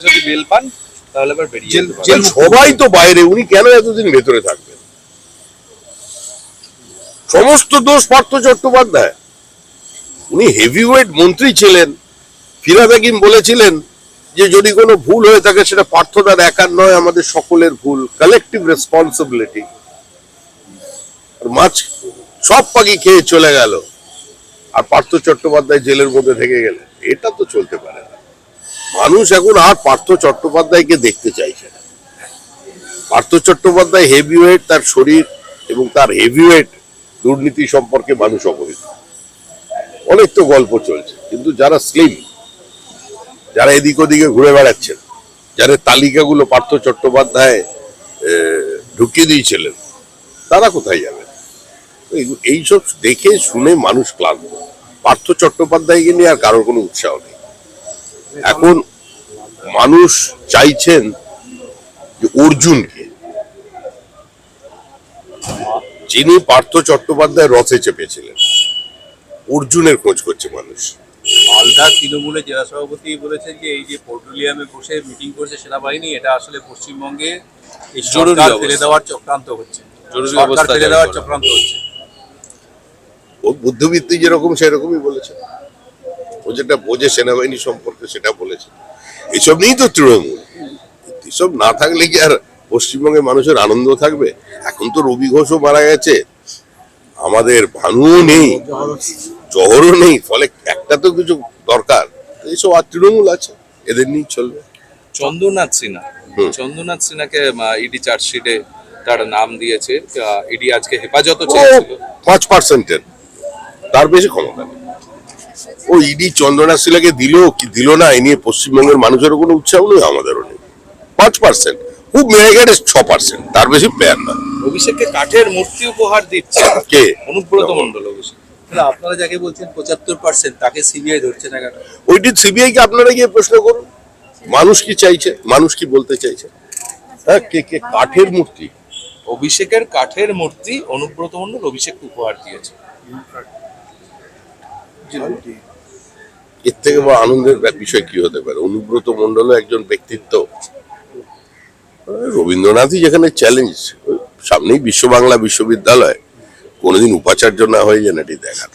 যদি বেল পান তাহলে আবার বেরিয়ে জেল- সবাই তো বাইরে উনি কেন এতদিন ভেতরে থাকবেন? সমস্ত দোষ পার্থ চট্টোপাধ্যায়। উনি হেভিওয়েট মন্ত্রী ছিলেন। ফিরাদ হাকিম বলেছিলেন যে যদি কোনো ভুল হয়ে থাকে সেটা পার্থদার একার নয় আমাদের সকলের ভুল। কালেকটিভ রেসপন্সিবিলিটি মাছ সব পাখি খেয়ে চলে গেল। আর পার্থ চট্টোপাধ্যায় জেলের মধ্যে থেকে গেলেন। এটা তো চলতে পারে না। মানুষ এখন আর পার্থ চট্টোপাধ্যায়কে দেখতে চাইছে না। পার্থ চট্টোপাধ্যায় হেভিওয়েট তার শরীর এবং তার হেভিওয়েট দুর্নীতি সম্পর্কে মানুষ অবহিত। অনেক তো গল্প চলছে, কিন্তু যারা স্লিম যারা এদিক ওদিকে ঘুরে বেড়াচ্ছেন যারা তালিকাগুলো পার্থ চট্টোপাধ্যায় ঢুকিয়ে দিয়েছিলেন, তারা কোথায় যাবেন? এইসব দেখে শুনে মানুষ ক্লান্ত। পার্থ চট্টোপাধ্যায়কে নিয়ে আর কারোর কোনো উৎসাহ নেই। এখন মানুষ চাইছেন যে অর্জুনকে। যিনি পার্থ চট্টোপাধ্যায় রথে চেপেছিলেন অর্জুনের খোঁজ করছে মানুষ। মালদা তৃণমূলের জেলা সভাপতি বলেছেন যে এই যে পেট্রোলিয়ামে বসে মিটিং করছে সেনাবাহিনী এটা আসলে পশ্চিমবঙ্গে ফেলে দেওয়ার চক্রান্ত হচ্ছে। জরুরি অবস্থা ফেলে দেওয়ার চক্রান্ত হচ্ছে। ও বুদ্ধিবৃত্তি যেরকম সেরকমই বলেছে। ও যেটা বোঝে সেনাবাহিনী সম্পর্কে সেটা বলেছে। এসব নিয়েই তো তৃণমূল। এসব না থাকলে কি আর পশ্চিমবঙ্গের মানুষের আনন্দ থাকবে? এখন তো রবি ঘোষও মারা গেছে। আমাদের ভানুও নেই জহরও নেই ফলে একটা তো কিছু দরকার। এইসব আর তৃণমূল আছে এদের নিয়েই চলবে। চন্দ্রনাথ সিনহা চন্দ্রনাথ সিনহাকে ইডি চার্জশিটে তার নাম দিয়েছে। ইডি আজকে হেফাজত চেয়েছিল। পাঁচ পার্সেন্টের তার বেশি ক্ষমতা নেই। ও ইডি চন্দ্রনাথ শিলাকে দিল কি দিল না এ নিয়ে পশ্চিমবঙ্গের মানুষেরও কোনো উৎসাহ নেই আমাদেরও নেই। পাঁচ পার্সেন্ট খুব মেয়ে গেলে ছ পার্সেন্ট তার বেশি পেয়ার না। অভিষেককে কাঠের মূর্তি উপহার দিচ্ছে। কে? অনুব্রত মন্ডল অভিষেক। আপনারা যাকে বলছেন পঁচাত্তর পার্সেন্ট তাকে সিবিআই ধরছে না কেন? ওইটি সিবিআই কে আপনারা গিয়ে প্রশ্ন করুন। মানুষ কি চাইছে? মানুষ কি বলতে চাইছে? হ্যাঁ কে কে? কাঠের মূর্তি। অভিষেকের কাঠের মূর্তি অনুব্রত মন্ডল অভিষেককে উপহার দিয়েছে। এর থেকে বা আনন্দের বিষয় কি হতে পারে? অনুব্রত মন্ডল একজন ব্যক্তিত্ব। রবীন্দ্রনাথই যেখানে চ্যালেঞ্জ সামনেই বিশ্ব বাংলা বিশ্ববিদ্যালয়। কোনোদিন উপাচার্য না হয়ে যেন এটি দেখার